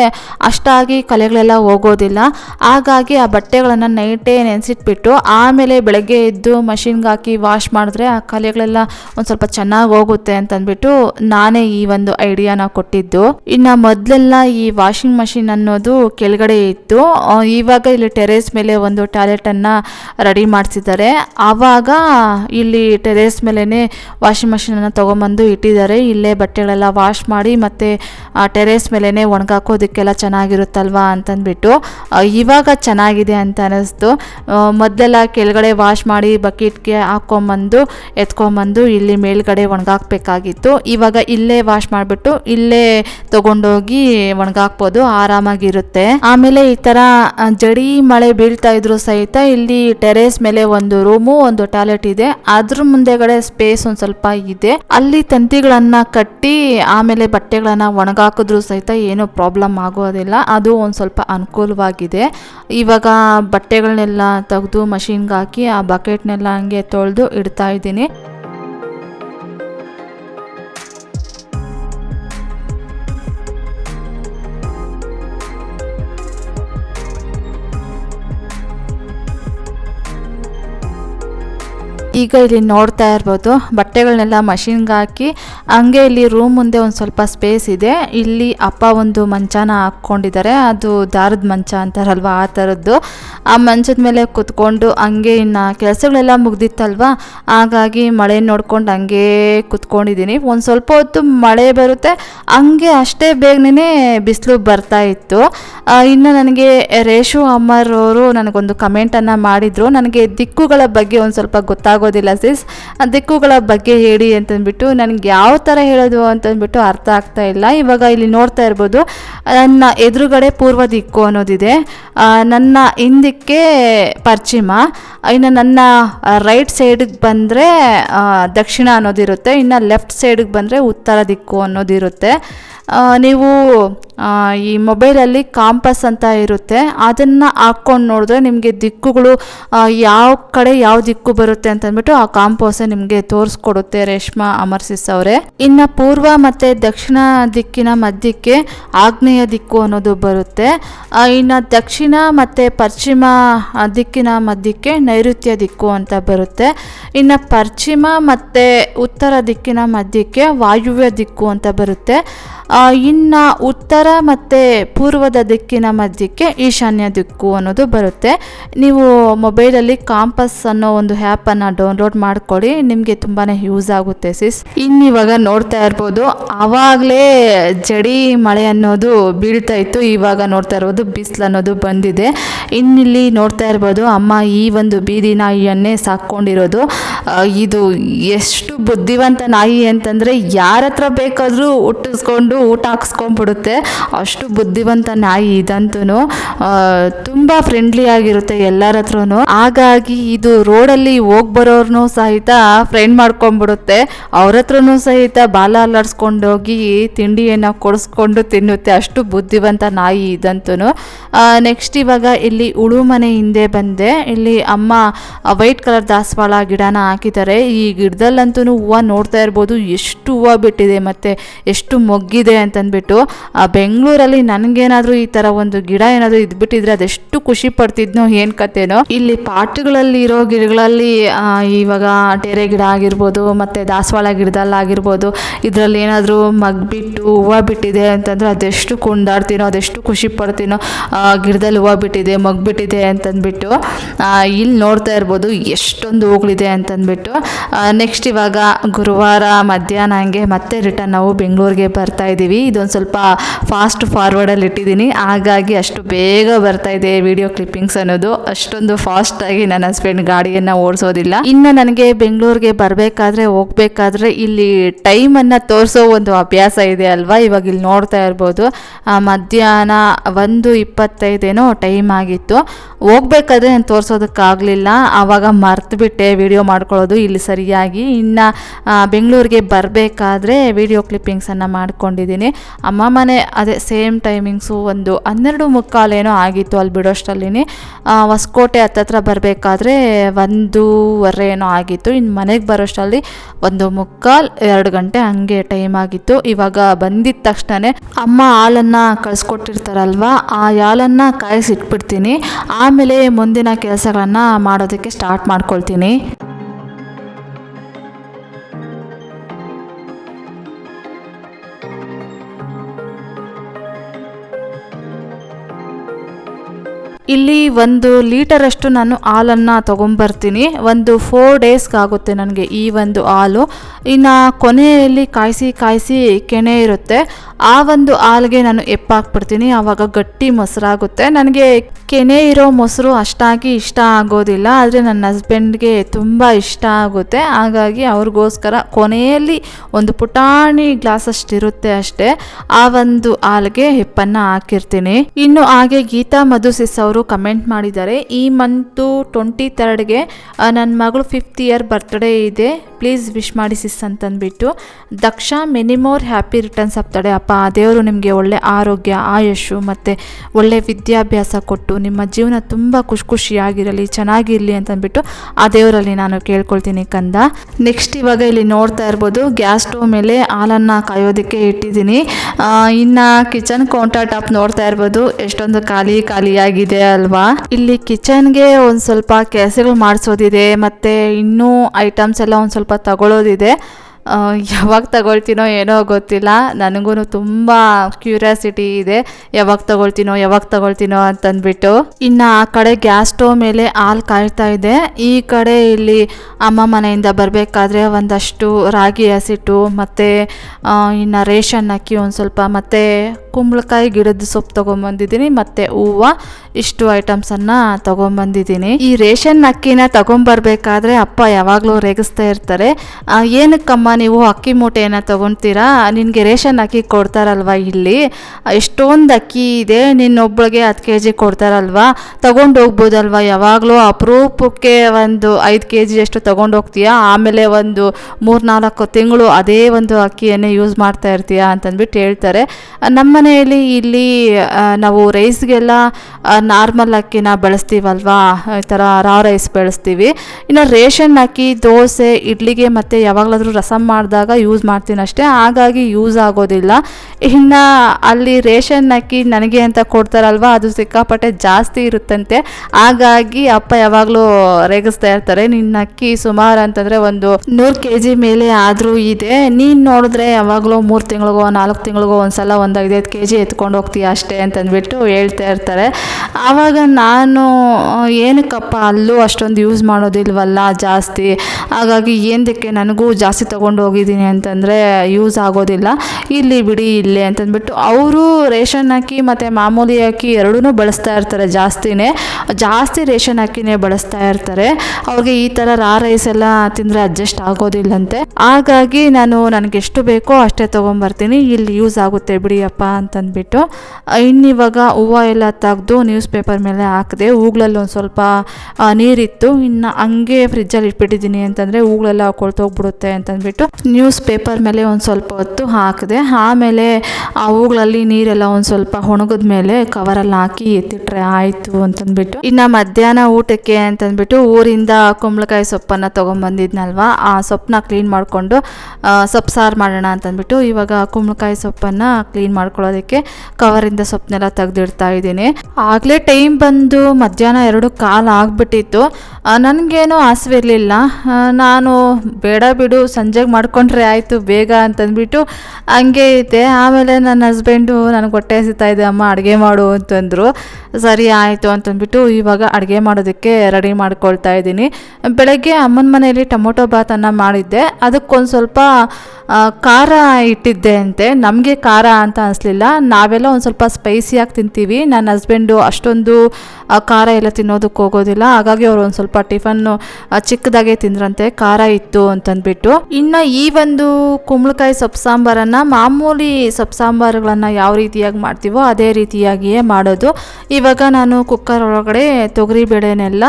ಅಷ್ಟಾಗಿ ಕಲೆಗಳೆಲ್ಲ ಹೋಗೋದಿಲ್ಲ. ಹಾಗಾಗಿ ಆ ಬಟ್ಟೆಗಳನ್ನು ನೈಟೇ ನೆನೆಸಿಟ್ಬಿಟ್ಟು ಆಮೇಲೆ ಬೆಳಗ್ಗೆ ಎದ್ದು ಮಷಿನ್ಗೆ ಹಾಕಿ ವಾಶ್ ಮಾಡಿದ್ರೆ ಆ ಕಲೆಗಳೆಲ್ಲ ಒಂದು ಸ್ವಲ್ಪ ಚೆನ್ನಾಗಿ ಹೋಗುತ್ತೆ ಅಂತಂದ್ಬಿಟ್ಟು ನಾನೇ ಈ ಒಂದು ಐಡಿಯಾನ ಕೊಟ್ಟಿದ್ದು. ಇನ್ನು ಮೊದಲೆಲ್ಲ ಈ ವಾಷಿಂಗ್ ಮಷಿನ್ ಅನ್ನೋದು ಕೆಳಗಡೆ ಇತ್ತು. ಇವಾಗ ಇಲ್ಲಿ ಟೆರೇಸ್ ಮೇಲೆ ಒಂದು ಟಾಯ್ಲೆಟನ್ನು ರೆಡಿ ಮಾಡಿಸಿದ್ದಾರೆ. ಆವಾಗ ಇಲ್ಲಿ ಟೆರೇಸ್ ಮೇಲೇ ವಾಷಿಂಗ್ ಮಷಿನನ್ನು ತೊಗೊಂಬಂದು ಇಟ್ಟಿದ್ದಾರೆ. ಇಲ್ಲೇ ಬಟ್ಟೆಗಳೆಲ್ಲ ವಾಶ್ ಮಾಡಿ ಮತ್ತು ಟೆರೇಸ್ ಮೇಲೇ ಒಣಗಾಕೋದಕ್ಕೆಲ್ಲ ಚೆನ್ನಾಗಿರುತ್ತಲ್ವಾ ಅಂತಂದ್ಬಿಟ್ಟು ಇವಾಗ ಚೆನ್ನಾಗಿದೆ ಅಂತ ಅನ್ನಿಸ್ತು. ಮೊದಲೆಲ್ಲ ಕೆಳಗಡೆ ವಾಶ್ ಮಾಡಿ ಬಕೆಟ್ಗೆ ಹಾಕ್ಕೊಂಬಂದು ಎತ್ಕೊಂಬಂದು ಇಲ್ಲಿ ಮೇಲ್ಗಡೆ ಒಣಗಾಕಬೇಕಾಗಿತ್ತು. ಇವಾಗ ಇಲ್ಲೇ ವಾಶ್ ಮಾಡಿಬಿಟ್ಟು ಇಲ್ಲೇ ತಗೊಂಡೋಗಿ ಒಣಗಾಕ್ಬೋದು, ಆರಾಮಾಗಿರುತ್ತೆ. ಆಮೇಲೆ ಈ ತರ ಜಡಿ ಮಳೆ ಬೀಳ್ತಾ ಇದ್ರು ಸಹಿತ ಇಲ್ಲಿ ಟೆರೇಸ್ ಮೇಲೆ ಒಂದು ರೂಮು, ಒಂದು ಟಾಯ್ಲೆಟ್ ಇದೆ. ಅದ್ರ ಮುಂದೆಗಡೆ ಸ್ಪೇಸ್ ಒಂದ್ ಸ್ವಲ್ಪ ಇದೆ. ಅಲ್ಲಿ ತಂತಿಗಳನ್ನ ಕಟ್ಟಿ, ಆಮೇಲೆ ಬಟ್ಟೆಗಳನ್ನ ಒಣಗಾಕಿದ್ರು ಸಹಿತ ಏನು ಪ್ರಾಬ್ಲಮ್ ಆಗೋದಿಲ್ಲ. ಅದು ಒಂದು ಸ್ವಲ್ಪ ಅನುಕೂಲವಾಗಿದೆ. ಇವಾಗ ಬಟ್ಟೆಗಳನ್ನೆಲ್ಲ ತೆಗೆದು ಮಷಿನ್ಗೆ ಹಾಕಿ, ಆ ಬಕೆಟ್ನೆಲ್ಲ ಹಂಗೆ ತೊಳೆದು ಇಡ್ತಾ ಇದ್ದೀನಿ. ಈಗ ಇಲ್ಲಿ ನೋಡ್ತಾ ಇರ್ಬೋದು ಬಟ್ಟೆಗಳನ್ನೆಲ್ಲ ಮಷಿನ್ಗೆ ಹಾಕಿ, ಹಂಗೆ ಇಲ್ಲಿ ರೂಮ್ ಮುಂದೆ ಒಂದು ಸ್ವಲ್ಪ ಸ್ಪೇಸ್ ಇದೆ. ಇಲ್ಲಿ ಅಪ್ಪ ಒಂದು ಮಂಚನ ಹಾಕ್ಕೊಂಡಿದ್ದಾರೆ, ಅದು ದಾರದ ಮಂಚ ಅಂತಾರಲ್ವ, ಆ ಥರದ್ದು ಆ ಮಂಚದ ಮೇಲೆ ಕುತ್ಕೊಂಡು ಹಂಗೆ ಇನ್ನು ಕೆಲಸಗಳೆಲ್ಲ ಮುಗ್ದಿತ್ತಲ್ವ, ಹಾಗಾಗಿ ಮಳೆ ನೋಡ್ಕೊಂಡು ಹಂಗೆ ಕುತ್ಕೊಂಡಿದ್ದೀನಿ. ಒಂದು ಸ್ವಲ್ಪ ಹೊತ್ತು ಮಳೆ ಬರುತ್ತೆ, ಹಂಗೆ ಅಷ್ಟೇ ಬೇಗನೆ ಬಿಸಿಲು ಬರ್ತಾ ಇತ್ತು. ಇನ್ನು ನನಗೆ ರೇಷು ಅಮ್ಮರವರು ನನಗೊಂದು ಕಮೆಂಟನ್ನು ಮಾಡಿದರು. ನನಗೆ ದಿಕ್ಕುಗಳ ಬಗ್ಗೆ ಒಂದು ಸ್ವಲ್ಪ ಗೊತ್ತಾಗೋದಿಲ್ಲ ಸಿಸ್ ದಿಕ್ಕುಗಳ ಬಗ್ಗೆ ಹೇಳಿ ಅಂತಂದ್ಬಿಟ್ಟು ನನಗೆ ಯಾವ ಥರ ಹೇಳೋದು ಅಂತಂದ್ಬಿಟ್ಟು ಅರ್ಥ ಆಗ್ತಾ ಇಲ್ಲ. ಇವಾಗ ಇಲ್ಲಿ ನೋಡ್ತಾ ಇರ್ಬೋದು, ನನ್ನ ಎದುರುಗಡೆ ಪೂರ್ವ ದಿಕ್ಕು ಅನ್ನೋದಿದೆ. ನನ್ನ ಹಿಂದಕ್ಕೆ ಪಶ್ಚಿಮ, ಇನ್ನು ನನ್ನ ರೈಟ್ ಸೈಡಿಗೆ ಬಂದರೆ ದಕ್ಷಿಣ ಅನ್ನೋದಿರುತ್ತೆ. ಇನ್ನು ಲೆಫ್ಟ್ ಸೈಡಿಗೆ ಬಂದರೆ ಉತ್ತರ ದಿಕ್ಕು ಅನ್ನೋದಿರುತ್ತೆ. ನೀವು ಈ ಮೊಬೈಲಲ್ಲಿ ಕಾಂಪಸ್ ಅಂತ ಇರುತ್ತೆ. ಅದನ್ನು ಹಾಕ್ಕೊಂಡು ನೋಡಿದ್ರೆ ನಿಮಗೆ ದಿಕ್ಕುಗಳು ಯಾವ ಕಡೆ ಯಾವ ದಿಕ್ಕು ಬರುತ್ತೆ ಅಂತಂದ್ಬಿಟ್ಟು ಆ ಕಾಂಪೋಸೆ ನಿಮಗೆ ತೋರಿಸ್ಕೊಡುತ್ತೆ ರೇಷ್ಮಾ ಅಮರ್ಸಿಸ್ ಅವರೇ. ಇನ್ನು ಪೂರ್ವ ಮತ್ತೆ ದಕ್ಷಿಣ ದಿಕ್ಕಿನ ಮಧ್ಯಕ್ಕೆ ಆಗ್ನೇಯ ದಿಕ್ಕು ಅನ್ನೋದು ಬರುತ್ತೆ. ಇನ್ನ ದಕ್ಷಿಣ ಮತ್ತು ಪಶ್ಚಿಮ ದಿಕ್ಕಿನ ಮಧ್ಯಕ್ಕೆ ನೈಋತ್ಯ ದಿಕ್ಕು ಅಂತ ಬರುತ್ತೆ. ಇನ್ನು ಪಶ್ಚಿಮ ಮತ್ತು ಉತ್ತರ ದಿಕ್ಕಿನ ಮಧ್ಯಕ್ಕೆ ವಾಯುವ್ಯ ದಿಕ್ಕು ಅಂತ ಬರುತ್ತೆ. ಇನ್ನು ಉತ್ತರ ಮತ್ತು ಪೂರ್ವದ ದಿಕ್ಕಿನ ಮಧ್ಯಕ್ಕೆ ಈಶಾನ್ಯ ದಿಕ್ಕು ಅನ್ನೋದು ಬರುತ್ತೆ. ನೀವು ಮೊಬೈಲಲ್ಲಿ ಕಾಂಪಸ್ ಅನ್ನೋ ಒಂದು ಆ್ಯಪನ್ನು ಡೌನ್ಲೋಡ್ ಮಾಡ್ಕೊಳ್ಳಿ, ನಿಮಗೆ ತುಂಬಾ ಯೂಸ್ ಆಗುತ್ತೆ ಸಿಸ್ ಇನ್ನು ಇವಾಗ ನೋಡ್ತಾ ಇರ್ಬೋದು, ಆವಾಗಲೇ ಜಡಿ ಮಳೆ ಅನ್ನೋದು ಬೀಳ್ತಾ ಇತ್ತು, ಇವಾಗ ನೋಡ್ತಾ ಇರ್ಬೋದು ಬಿಸಿಲು ಅನ್ನೋದು ಬಂದಿದೆ. ಇನ್ನಿಲ್ಲಿ ನೋಡ್ತಾ ಇರ್ಬೋದು, ಅಮ್ಮ ಈ ಒಂದು ಬೀದಿ ನಾಯಿಯನ್ನೇ ಸಾಕ್ಕೊಂಡಿರೋದು. ಇದು ಎಷ್ಟು ಬುದ್ಧಿವಂತ ನಾಯಿ ಅಂತಂದರೆ ಯಾರ ಹತ್ರ ಬೇಕಾದರೂ ಹುಟ್ಟಿಸ್ಕೊಂಡು ಊಟ ಹಾಕ್ಸ್ಕೊಂಡ್ಬಿಡುತ್ತೆ. ಅಷ್ಟು ಬುದ್ಧಿವಂತ ನಾಯಿ ಇದಂತೂ ತುಂಬ ಫ್ರೆಂಡ್ಲಿ ಆಗಿರುತ್ತೆ ಎಲ್ಲರ ಹತ್ರನೂ. ಹಾಗಾಗಿ ಇದು ರೋಡಲ್ಲಿ ಹೋಗಿ ಬರೋರ್ನೂ ಸಹಿತ ಫ್ರೆಂಡ್ ಮಾಡ್ಕೊಂಡ್ಬಿಡುತ್ತೆ. ಅವ್ರ ಹತ್ರನೂ ಸಹಿತ ಬಾಲ ಅಲ್ಲಾಡ್ಸ್ಕೊಂಡೋಗಿ ತಿಂಡಿಯನ್ನು ಕೊಡಿಸ್ಕೊಂಡು ತಿನ್ನುತ್ತೆ. ಅಷ್ಟು ಬುದ್ಧಿವಂತ ನಾಯಿ ಇದಂತೂ ನೆಕ್ಸ್ಟ್ ಇವಾಗ ಇಲ್ಲಿ ಉಳು ಮನೆ ಹಿಂದೆ ಬಂದೆ. ಇಲ್ಲಿ ಅಮ್ಮ ವೈಟ್ ಕಲರ್ ದಾಸವಾಳ ಗಿಡನ ಹಾಕಿದ್ದಾರೆ. ಈ ಗಿಡದಲ್ಲಂತೂ ಹೂವು ನೋಡ್ತಾ ಇರ್ಬೋದು. ಎಷ್ಟು ಹೂವು ಬಿಟ್ಟಿದೆ ಮತ್ತು, ಎಷ್ಟು ಮೊಗ್ಗಿದೆ. ಇದೆ ಅಂತಂದ್ಬಿಟ್ಟು ಆ, ಬೆಂಗಳೂರಲ್ಲಿ ನನಗೇನಾದರೂ ಈ ಥರ ಒಂದು ಗಿಡ ಏನಾದರೂ ಇದ್ಬಿಟ್ಟಿದ್ರೆ ಅದೆಷ್ಟು ಖುಷಿ ಪಡ್ತಿದ್ನೋ ಏನು ಕತೆನೋ. ಇಲ್ಲಿ ಪಾಟ್ಗಳಲ್ಲಿ ಇರೋ ಗಿಡಗಳಲ್ಲಿ ಇವಾಗ ಟೇರೆ ಗಿಡ ಆಗಿರ್ಬೋದು ಮತ್ತು ದಾಸವಾಳ ಗಿಡದಲ್ಲಾಗಿರ್ಬೋದು ಇದರಲ್ಲಿ ಏನಾದರೂ ಮಗ್ಬಿಟ್ಟು ಹೂವು ಬಿಟ್ಟಿದೆ ಅಂತಂದ್ರೆ ಅದೆಷ್ಟು ಕುಂದಾಡ್ತೀನೋ ಅದೆಷ್ಟು ಖುಷಿ ಪಡ್ತೀನೋ ಗಿಡದಲ್ಲಿ ಹೂವು ಬಿಟ್ಟಿದೆ ಮಗ್ಬಿಟ್ಟಿದೆ ಅಂತಂದ್ಬಿಟ್ಟು ಇಲ್ಲಿ ನೋಡ್ತಾ ಇರ್ಬೋದು ಎಷ್ಟೊಂದು ಹೂಗಳಿದೆ ಅಂತಂದ್ಬಿಟ್ಟು. ನೆಕ್ಸ್ಟ್ ಇವಾಗ ಗುರುವಾರ ಮಧ್ಯಾಹ್ನ ಹಂಗೆ ಮತ್ತೆ ರಿಟರ್ನ್ ನಾವು ಬೆಂಗಳೂರಿಗೆ ಬರ್ತಾ ಇದ್ದೀವಿ. ಇದೊಂದು ಸ್ವಲ್ಪ ಫಾಸ್ಟ್ ಫಾರ್ವರ್ಡಲ್ಲಿ ಇಟ್ಟಿದ್ದೀನಿ. ಹಾಗಾಗಿ ಅಷ್ಟು ಬೇಗ ಬರ್ತಾ ಇದೆ ವಿಡಿಯೋ ಕ್ಲಿಪ್ಪಿಂಗ್ಸ್ ಅನ್ನೋದು. ಅಷ್ಟೊಂದು ಫಾಸ್ಟಾಗಿ ನನ್ನ ಹಸ್ಬೆಂಡ್ ಗಾಡಿಯನ್ನು ಓಡಿಸೋದಿಲ್ಲ. ಇನ್ನು ನನಗೆ ಬೆಂಗಳೂರಿಗೆ ಬರಬೇಕಾದ್ರೆ, ಹೋಗ್ಬೇಕಾದ್ರೆ ಇಲ್ಲಿ ಟೈಮನ್ನು ತೋರಿಸೋ ಒಂದು ಅಭ್ಯಾಸ ಇದೆ ಅಲ್ವಾ? ಇವಾಗ ಇಲ್ಲಿ ನೋಡ್ತಾ ಇರ್ಬೋದು. ಮಧ್ಯಾಹ್ನ ಒಂದು ಇಪ್ಪತ್ತೈದೇನೋ ಟೈಮ್ ಆಗಿತ್ತು. ಹೋಗ್ಬೇಕಾದ್ರೆ ನಾನು ತೋರಿಸೋದಕ್ಕಾಗಲಿಲ್ಲ. ಆವಾಗ ಮರ್ತುಬಿಟ್ಟೆ ವಿಡಿಯೋ ಮಾಡ್ಕೊಳ್ಳೋದು. ಇಲ್ಲಿ ಸರಿಯಾಗಿ ಇನ್ನು ಬೆಂಗಳೂರಿಗೆ ಬರಬೇಕಾದ್ರೆ ವಿಡಿಯೋ ಕ್ಲಿಪ್ಪಿಂಗ್ಸನ್ನು ಮಾಡ್ಕೊಂಡಿದ್ದೀನಿ ಅಮ್ಮ ಮನೆ ಅದೇ ಸೇಮ್ ಟೈಮಿಂಗ್ಸು ಒಂದು ಹನ್ನೆರಡು ಮುಕ್ಕಾಲೇನೋ ಆಗಿತ್ತು ಅಲ್ಲಿ ಬಿಡೋಷ್ಟರಲ್ಲಿ ಹೊಸಕೋಟೆ ಹತ್ತತ್ರ ಬರಬೇಕಾದ್ರೆ ಒಂದೂವರೆ ಏನೋ ಆಗಿತ್ತು. ಇನ್ನು ಮನೆಗೆ ಬರೋಷ್ಟರಲ್ಲಿ ಒಂದು ಮುಕ್ಕಾಲ್ ಎರಡು ಗಂಟೆ ಹಂಗೆ ಟೈಮ್ ಆಗಿತ್ತು. ಇವಾಗ ಬಂದಿದ್ದ ತಕ್ಷಣ ಅಮ್ಮ ಹಾಲನ್ನು ಕಳಿಸ್ಕೊಟ್ಟಿರ್ತಾರಲ್ವ, ಆ ಹಾಲನ್ನು ಕಾಯಿಸಿಟ್ಬಿಡ್ತೀನಿ. ಆಮೇಲೆ ಮುಂದಿನ ಕೆಲಸಗಳನ್ನು ಮಾಡೋದಕ್ಕೆ ಸ್ಟಾರ್ಟ್ ಮಾಡ್ಕೊಳ್ತೀನಿ. ಇಲ್ಲಿ ಒಂದು ಲೀಟರಷ್ಟು ನಾನು ಹಾಲನ್ನು ತೊಗೊಂಬರ್ತೀನಿ. ಒಂದು ಫೋರ್ ಡೇಸ್ಗಾಗುತ್ತೆ ನನಗೆ ಈ ಒಂದು ಹಾಲು. ಇನ್ನು ಕೊನೆಯಲ್ಲಿ ಕಾಯಿಸಿ ಕಾಯಿಸಿ ಕೆಣೆ ಇರುತ್ತೆ. ಆ ಒಂದು ಹಾಲಿಗೆ ನಾನು ಎಪ್ಪಾಕ್ಬಿಡ್ತೀನಿ. ಆವಾಗ ಗಟ್ಟಿ ಮೊಸರಾಗುತ್ತೆ ನನಗೆ ಕೆನೆ ಇರೋ ಮೊಸರು ಅಷ್ಟಾಗಿ ಇಷ್ಟ ಆಗೋದಿಲ್ಲ. ಆದರೆ ನನ್ನ ಹಸ್ಬೆಂಡ್ಗೆ ತುಂಬ ಇಷ್ಟ ಆಗುತ್ತೆ. ಹಾಗಾಗಿ ಅವ್ರಿಗೋಸ್ಕರ ಕೊನೆಯಲ್ಲಿ ಒಂದು ಪುಟಾಣಿ ಗ್ಲಾಸ್ ಅಷ್ಟಿರುತ್ತೆ ಅಷ್ಟೇ. ಆ ಒಂದು ಹಾಲಿಗೆ ಹೆಪ್ಪನ್ನು ಹಾಕಿರ್ತೀನಿ. ಇನ್ನು ಹಾಗೆ ಗೀತಾ ಮಧುಸಿಸ್ ಅವರು ಕಮೆಂಟ್ ಮಾಡಿದ್ದಾರೆ, ಈ ಮಂತು ಟ್ವೆಂಟಿ ತರ್ಡ್ಗೆ ನನ್ನ ಮಗಳು ಫಿಫ್ತ್ ಇಯರ್ ಬರ್ತ್ಡೇ ಇದೆ, ಪ್ಲೀಸ್ ವಿಶ್ ಮಾಡಿ ಸಿಸ್ ಅಂತಂದ್ಬಿಟ್ಟು, ದಕ್ಷ ಮೆನಿಮೋರ್ ಹ್ಯಾಪಿ ರಿಟರ್ನ್ಸ್ ಆಗ್ತಾಳೆ ಅಪ್ಪ, ಆ ದೇವರು ನಿಮಗೆ ಒಳ್ಳೆ ಆರೋಗ್ಯ ಆಯುಷು ಮತ್ತು ಒಳ್ಳೆ ವಿದ್ಯಾಭ್ಯಾಸ ಕೊಟ್ಟು, ನಿಮ್ಮ ಜೀವನ ತುಂಬ ಖುಷಿ ಖುಷಿಯಾಗಿರಲಿ, ಚೆನ್ನಾಗಿರಲಿ ಅಂತಂದ್ಬಿಟ್ಟು, ಆ ದೇವರಲ್ಲಿ ನಾನು ಕೇಳ್ಕೊಳ್ತೀನಿ ಕಂದ. ನೆಕ್ಸ್ಟ್ ಇವಾಗ ಇಲ್ಲಿ ನೋಡ್ತಾ ಇರ್ಬೋದು, ಗ್ಯಾಸ್ ಸ್ಟೋವ್ ಮೇಲೆ ಹಾಲನ್ನು ಕಾಯೋದಕ್ಕೆ ಇಟ್ಟಿದ್ದೀನಿ. ಇನ್ನು ಕಿಚನ್ ಕೌಂಟರ್ ಟಾಪ್ ನೋಡ್ತಾ ಇರ್ಬೋದು, ಎಷ್ಟೊಂದು ಖಾಲಿ ಖಾಲಿಯಾಗಿದೆ ಅಲ್ವಾ? ಇಲ್ಲಿ ಕಿಚನ್ಗೆ ಒಂದು ಸ್ವಲ್ಪ ಕೆಸರು ಮಾಡಿಸೋದಿದೆ ಮತ್ತು ಇನ್ನೂ ಐಟಮ್ಸ್ ಎಲ್ಲ ಒಂದು ಸ್ವಲ್ಪ ತಗೊಳ್ಳೋದಿದೆ ಯಾವಾಗ ತಗೊಳ್ತೀನೋ ಏನೋ ಗೊತ್ತಿಲ್ಲ. ನನಗೂ ತುಂಬ ಕ್ಯೂರಿಯಾಸಿಟಿ ಇದೆ. ಯಾವಾಗ ತಗೊಳ್ತೀನೋ ಯಾವಾಗ ತಗೊಳ್ತೀನೋ ಅಂತಂದ್ಬಿಟ್ಟು. ಇನ್ನು ಆ ಕಡೆ ಗ್ಯಾಸ್ ಸ್ಟೋವ್ ಮೇಲೆ ಹಾಲು ಕಾಯ್ತಾ ಇದೆ. ಈ ಕಡೆ ಇಲ್ಲಿ ಅಮ್ಮ ಮನೆಯಿಂದ ಬರಬೇಕಾದ್ರೆ ಒಂದಷ್ಟು ರಾಗಿ ಹಸಿಟ್ಟು ಮತ್ತು ಇನ್ನು ರೇಷನ್ ಅಕ್ಕಿ ಒಂದು ಸ್ವಲ್ಪ ಮತ್ತು ಕುಂಬಳಕಾಯಿ ಗಿಡದ ಸೊಪ್ಪು ತೊಗೊಂಬಂದಿದ್ದೀನಿ, ಮತ್ತು ಹೂವು ಇಷ್ಟು ಐಟಮ್ಸನ್ನು ತೊಗೊಂಬಂದಿದ್ದೀನಿ. ಈ ರೇಷನ್ ಅಕ್ಕಿನ ತೊಗೊಂಬರ್ಬೇಕಾದ್ರೆ ಅಪ್ಪ ಯಾವಾಗಲೂ ರೇಗಿಸ್ತಾ ಇರ್ತಾರೆ. ಏನಕ್ಕಮ್ಮ ನೀವು ಅಕ್ಕಿ ಮೂಟೆಯನ್ನು ತೊಗೊತೀರಾ? ನಿನಗೆ ರೇಷನ್ ಅಕ್ಕಿ ಕೊಡ್ತಾರಲ್ವ ಇಲ್ಲಿ? ಎಷ್ಟೊಂದು ಅಕ್ಕಿ ಇದೆ ನಿನ್ನೊಬ್ಬಳಿಗೆ ಹತ್ತು ಕೆ ಜಿ ಕೊಡ್ತಾರಲ್ವ? ತೊಗೊಂಡು ಹೋಗ್ಬೋದಲ್ವ ಯಾವಾಗಲೂ ಅಪರೂಪಕ್ಕೆ ಒಂದು ಐದು ಕೆ ಜಿ ಅಷ್ಟು ತೊಗೊಂಡು ಹೋಗ್ತೀಯಾ ಆಮೇಲೆ ಒಂದು ಮೂರು ನಾಲ್ಕು ತಿಂಗಳು ಅದೇ ಒಂದು ಅಕ್ಕಿಯನ್ನೇ ಯೂಸ್ ಮಾಡ್ತಾ ಇರ್ತೀಯಾ ಅಂತಂದ್ಬಿಟ್ಟು ಹೇಳ್ತಾರೆ. ನಮ್ಮ ಮನೆಯಲ್ಲಿ ಇಲ್ಲಿ ನಾವು ರೈಸ್ಗೆಲ್ಲ ನಾರ್ಮಲ್ ಅಕ್ಕಿನ ಬೆಳೆಸ್ತೀವಲ್ವಾ? ಈ ಥರ ರಾ ರೈಸ್ ಬೆಳೆಸ್ತೀವಿ. ಇನ್ನು ರೇಷನ್ ಅಕ್ಕಿ, ದೋಸೆ, ಇಡ್ಲಿಗೆ ಮತ್ತು ಯಾವಾಗಲಾದರೂ ರಸಮ್ ಮಾಡಿದಾಗ ಯೂಸ್ ಮಾಡ್ತೀನಿ ಅಷ್ಟೇ. ಹಾಗಾಗಿ ಯೂಸ್ ಆಗೋದಿಲ್ಲ. ಇನ್ನು ಅಲ್ಲಿ ರೇಷನ್ ಅಕ್ಕಿ ನನಗೆ ಅಂತ ಕೊಡ್ತಾರಲ್ವ, ಅದು ಸಿಕ್ಕಾಪಟ್ಟೆ ಜಾಸ್ತಿ ಇರುತ್ತಂತೆ. ಹಾಗಾಗಿ ಅಪ್ಪ ಯಾವಾಗಲೂ ರೇಗಿಸ್ತಾ ಇರ್ತಾರೆ. ನಿನ್ನ ಅಕ್ಕಿ ಸುಮಾರು ಅಂತಂದರೆ ಒಂದು ನೂರು ಕೆ ಜಿ ಮೇಲೆ ಆದರೂ ಇದೆ. ನೀನು ನೋಡಿದ್ರೆ ಯಾವಾಗಲೂ ಮೂರು ತಿಂಗಳಿಗೋ, ನಾಲ್ಕು ತಿಂಗಳಿಗೋ ಒಂದ್ಸಲ ಒಂದು ಐದೈದು ಕೆ ಜಿ ಎತ್ಕೊಂಡು ಹೋಗ್ತೀಯ ಅಷ್ಟೇ ಅಂತಂದ್ಬಿಟ್ಟು ಹೇಳ್ತಾ ಇರ್ತಾರೆ. ಆವಾಗ ನಾನು, ಏನಕ್ಕಪ್ಪ ಅಲ್ಲೂ ಅಷ್ಟೊಂದು ಯೂಸ್ ಮಾಡೋದಿಲ್ವಲ್ಲ ಜಾಸ್ತಿ? ಹಾಗಾಗಿ ಏನಕ್ಕೆ ನನಗೂ ಜಾಸ್ತಿ ತೊಗೊಂಡು ಹೋಗಿದ್ದೀನಿ ಅಂತಂದರೆ ಯೂಸ್ ಆಗೋದಿಲ್ಲ. ಇಲ್ಲಿ ಬಿಡಿ, ಇಲ್ಲೇ ಅಂತಂದ್ಬಿಟ್ಟು ಅವರು ರೇಷನ್ ಅಕ್ಕಿ ಮತ್ತು ಮಾಮೂಲಿ ಅಕ್ಕಿ ಎರಡೂ ಬಳಸ್ತಾ ಇರ್ತಾರೆ ಜಾಸ್ತಿನೇ. ಜಾಸ್ತಿ ರೇಷನ್ ಅಕ್ಕಿನೇ ಬಳಸ್ತಾ ಇರ್ತಾರೆ. ಅವ್ರಿಗೆ ಈ ಥರ ರಾ ರೈಸ್ ಎಲ್ಲ ತಿಂದರೆ ಅಡ್ಜಸ್ಟ್ ಆಗೋದಿಲ್ಲಂತೆ. ಹಾಗಾಗಿ ನಾನು ನನಗೆ ಎಷ್ಟು ಬೇಕೋ ಅಷ್ಟೇ ತೊಗೊಂಬರ್ತೀನಿ, ಇಲ್ಲಿ ಯೂಸ್ ಆಗುತ್ತೆ ಬಿಡಿಯಪ್ಪ ಅಂತಂದ್ಬಿಟ್ಟು, ಇನ್ನಿವಾಗ ಹೂವು ಎಲ್ಲ ತೆಗೆದು ನ್ಯೂಸ್ ಪೇಪರ್ ಮೇಲೆ ಹಾಕಿದೆ ಹೂಗಳಲ್ಲಿ ಒಂದು ಸ್ವಲ್ಪ ನೀರಿತ್ತು. ಇನ್ನು ಹಂಗೆ ಫ್ರಿಜ್ಜಲ್ಲಿ ಇಟ್ಬಿಟ್ಟಿದ್ದೀನಿ ಅಂತಂದರೆ ಹೂಗಳೆಲ್ಲ ಕೊಳ್ತೋಗ್ಬಿಡುತ್ತೆ ಅಂತಂದ್ಬಿಟ್ಟು ಅಂದ್ಬಿಟ್ಟು ನ್ಯೂಸ್ ಪೇಪರ್ ಮೇಲೆ ಒಂದು ಸ್ವಲ್ಪ ಹೊತ್ತು ಹಾಕಿದೆ, ಆಮೇಲೆ ಆ ಹೂಗಳಲ್ಲಿ ನೀರೆಲ್ಲ ಒಂದು ಸ್ವಲ್ಪ ಒಣಗಿದ ಮೇಲೆ ಕವರಲ್ಲಿ ಹಾಕಿ ಎತ್ತಿಟ್ರೆ ಆಯಿತು ಅಂತಂದ್ಬಿಟ್ಟು. ಇನ್ನು ಮಧ್ಯಾಹ್ನ ಊಟಕ್ಕೆ ಅಂತಂದ್ಬಿಟ್ಟು ಊರಿಂದ ಕುಂಬಳಕಾಯಿ ಸೊಪ್ಪನ್ನು ತೊಗೊಂಬಂದಿದ್ನಲ್ವ, ಆ ಸೊಪ್ಪನ್ನ ಕ್ಲೀನ್ ಮಾಡಿಕೊಂಡು ಸೊಪ್ಪು ಸಾರು ಮಾಡೋಣ ಅಂತಂದ್ಬಿಟ್ಟು ಇವಾಗ ಕುಂಬಳಕಾಯಿ ಸೊಪ್ಪನ್ನು ಕ್ಲೀನ್ ಮಾಡ್ಕೊಳ್ಳೋದಕ್ಕೆ ಕವರಿಂದ ಸೊಪ್ಪನ್ನೆಲ್ಲ ತೆಗೆದಿಡ್ತಾ ಇದ್ದೀನಿ. ಆಗಲೇ ಟೈಮ್ ಬಂದು ಮಧ್ಯಾಹ್ನ ಎರಡು ಕಾಲು ಆಗಿಬಿಟ್ಟಿತ್ತು. ನನಗೇನು ಆಸೆ ಇರಲಿಲ್ಲ. ನಾನು ಬೇಡ ಬಿಡು, ಸಂಜೆಗೆ ಮಾಡ್ಕೊಂಡ್ರೆ ಆಯಿತು, ಬೇಗ ಅಂತಂದ್ಬಿಟ್ಟು ಹಂಗೆ ಐತೆ ಆಮೇಲೆ ನನ್ನ ಹಸ್ಬೆಂಡು ನನಗೆ ಹೊಟ್ಟೆ ಇದೆ, ಅಮ್ಮ, ಅಡುಗೆ ಮಾಡು ಅಂತಂದರು. ಸರಿ, ಆಯಿತು ಅಂತಂದ್ಬಿಟ್ಟು ಇವಾಗ ಅಡುಗೆ ಮಾಡೋದಕ್ಕೆ ರೆಡಿ ಮಾಡ್ಕೊಳ್ತಾ ಇದ್ದೀನಿ. ಬೆಳಗ್ಗೆ ಅಮ್ಮನ ಮನೆಯಲ್ಲಿ ಟೊಮೊಟೊ ಬಾತನ್ನು ಮಾಡಿದ್ದೆ. ಅದಕ್ಕೊಂದು ಸ್ವಲ್ಪ ಖಾರ ಇಟ್ಟಿದ್ದೆ ಅಂತೆ. ನಮಗೆ ಖಾರ ಅಂತ ಅನಿಸ್ಲಿಲ್ಲ. ನಾವೆಲ್ಲ ಒಂದು ಸ್ವಲ್ಪ ಸ್ಪೈಸಿಯಾಗಿ ತಿಂತೀವಿ. ನನ್ನ ಹಸ್ಬೆಂಡು ಅಷ್ಟೊಂದು ಖಾರ ಎಲ್ಲ ತಿನ್ನೋದಕ್ಕೆ ಹೋಗೋದಿಲ್ಲ. ಹಾಗಾಗಿ ಅವರು ಒಂದು ಸ್ವಲ್ಪ ಟಿಫನ್ನು ಟಿಫನ್ ಚಿಕ್ಕದಾಗೆ ತಿಂದ್ರಂತೆ, ಖಾರ ಇತ್ತು ಅಂತಂದ್ಬಿಟ್ಟು. ಇನ್ನು ಈ ಒಂದು ಕುಂಬಳಕಾಯಿ ಸೊಪ್ಪು ಸಾಂಬಾರನ್ನು ಮಾಮೂಲಿ ಸೊಪ್ಪು ಸಾಂಬಾರುಗಳನ್ನು ಯಾವ ರೀತಿಯಾಗಿ ಮಾಡ್ತೀವೋ ಅದೇ ರೀತಿಯಾಗಿಯೇ ಮಾಡೋದು. ಇವಾಗ ನಾನು ಕುಕ್ಕರ್ ಒಳಗಡೆ ತೊಗರಿ ಬೇಳೆನೆಲ್ಲ